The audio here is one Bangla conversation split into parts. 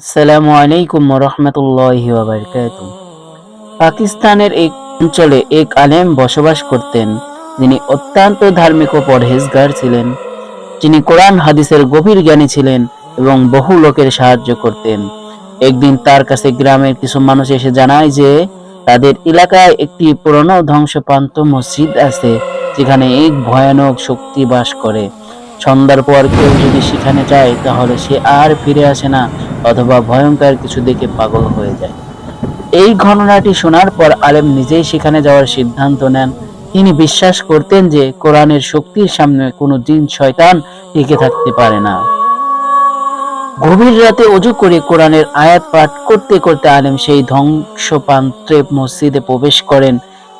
আসসালামু আলাইকুম রহমতুল্লাহি পাকিস্তানের এক অঞ্চলে এক আলেম বসবাস করতেন। যিনি অত্যন্ত ধার্মিক ও পরহেজগার ছিলেন। যিনি কোরআন, হাদিসের গভীর জ্ঞানী ছিলেন এবং বহু লোকের সাহায্য করতেন। একদিন তার কাছে গ্রামের কিছু মানুষ এসে জানায় যে, তাদের এলাকায় একটি পুরনো ধ্বংসপ্রান্ত মসজিদ আছে, যেখানে এক ভয়ানক শক্তি বাস করে। সন্ধ্যার পর কেউ যদি সেখানে যায়, তাহলে সে আর ফিরে আসে না। অথবা ভয়ঙ্কর কিছু দেখে পাগল হয়ে যায়। এই ঘটনাটি শোনার পর আলেম নিজেই সেখানে যাওয়ার সিদ্ধান্ত নেন। তিনি বিশ্বাস করতেন যে কোরআনের শক্তির সামনে কোনো জিন শয়তান টিকে থাকতে পারে না। গভীর রাতে অজু করে কোরআনের আয়াত পাঠ করতে করতে আলেম সেই ধ্বংসপান্ত্রে মসজিদে প্রবেশ করেন।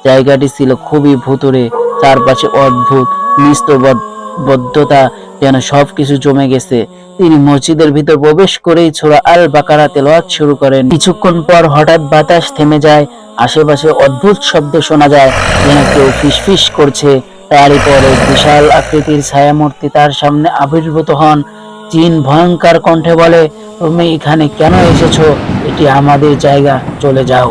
জায়গাটি ছিল খুবই ভুতুরে চারপাশে অদ্ভুত, নিস্তবদ্ধতা যেন সবকিছু জমে গেছে। তিনি মসজিদের ভিতর প্রবেশ করেই ছোড়া আল বাকারা তেলাওয়াত শুরু করেন। কিছুক্ষণ পর হঠাৎ বাতাস থেমে যায়, আশেপাশে অদ্ভুত শব্দ শোনা যায়, যেন কেউ ফিসফিস করছে। তারই পরে বিশাল আকৃতির ছায়ামূর্তি তার সামনে আবির্ভূত হন। জিন ভয়ঙ্কর কণ্ঠে বলে, তুমি এখানে কেন এসেছ? এটি আমাদের জায়গা, চলে যাও।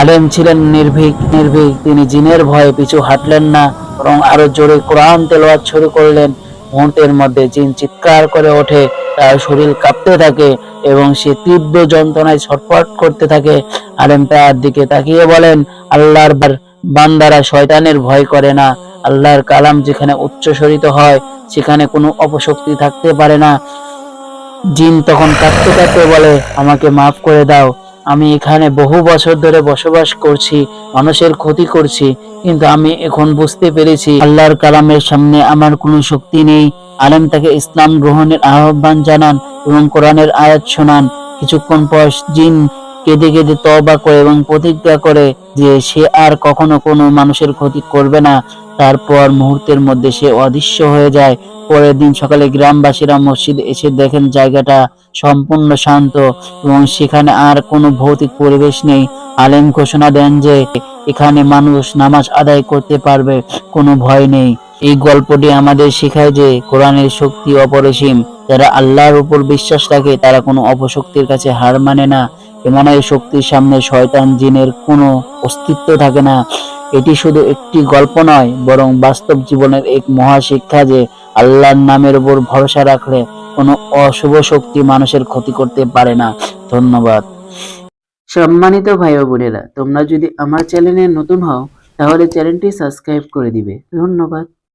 আলেম ছিলেন নির্ভীক নির্ভীক। তিনি জিনের ভয়ে পিছু হাঁটলেন না, বরং আরও জোরে কোরআন তেলাওয়াত শুরু করলেন। মুহূর্তের মধ্যে জিন চিৎকার করে ওঠে, তার শরীর কাঁপতে থাকে এবং সে তীব্র যন্ত্রণায় ছটফট করতে থাকে। আলেম তার দিকে তাকিয়ে বলেন, আল্লাহর বান্দারা শয়তানের ভয় করে না। আল্লাহর কালাম যেখানে উচ্চস্বরিত হয়, সেখানে কোনো অপশক্তি থাকতে পারে না। জিন তখন কাঁদতে কাঁদতে বলে, আমাকে মাফ করে দাও। আমি এখানে বহু বছর ধরে বসবাস করছি, মানুষের ক্ষতি করছি, কিন্তু আমি এখন বুঝতে পেরেছি আল্লাহর কালামের সামনে আমার কোনো শক্তি নেই। আলেম তাকে ইসলাম গ্রহণের আহ্বান জানান এবং কোরআনের আয়াত শোনান। কিছুক্ষণ পর জিন কেঁদে কেঁদে তবা করে এবং প্রতিজ্ঞা করে যে সে আর কখনো কোনো মানুষের ক্ষতি করবে না। তারপর মুহূর্তের মধ্যে সে অদৃশ্য হয়ে যায়। পরের দিন সকালে গ্রামবাসীরা মসজিদে এসে দেখেন জায়গাটা সম্পূর্ণ শান্ত এবং সেখানে আর কোনো ভৌতিক পরিবেশ নেই। আলেম ঘোষণা দেন যে এখানে মানুষ নামাজ আদায় করতে পারবে, কোনো ভয় নেই। এই গল্পটি আমাদের শেখায় যে কোরআনের শক্তি অপরিসীম। যারা আল্লাহর উপর বিশ্বাস রাখে, তারা কোনো অপশক্তির কাছে হার মানে না। এমনের শক্তির সামনে শয়তান জিনের কোনো অস্তিত্ব থাকে না। এটি শুধু একটি গল্প নয়, বরং বাস্তব জীবনের এক মহা শিক্ষা যে আল্লাহর নামের উপর ভরসা রাখলে কোনো অশুভ শক্তি মানুষের ক্ষতি করতে পারে না। ধন্যবাদ। সম্মানিত ভাই ও বোনেরা, তোমরা যদি আমার চ্যানেলে নতুন হও, তাহলে চ্যানেলটি সাবস্ক্রাইব করে দিবে। ধন্যবাদ।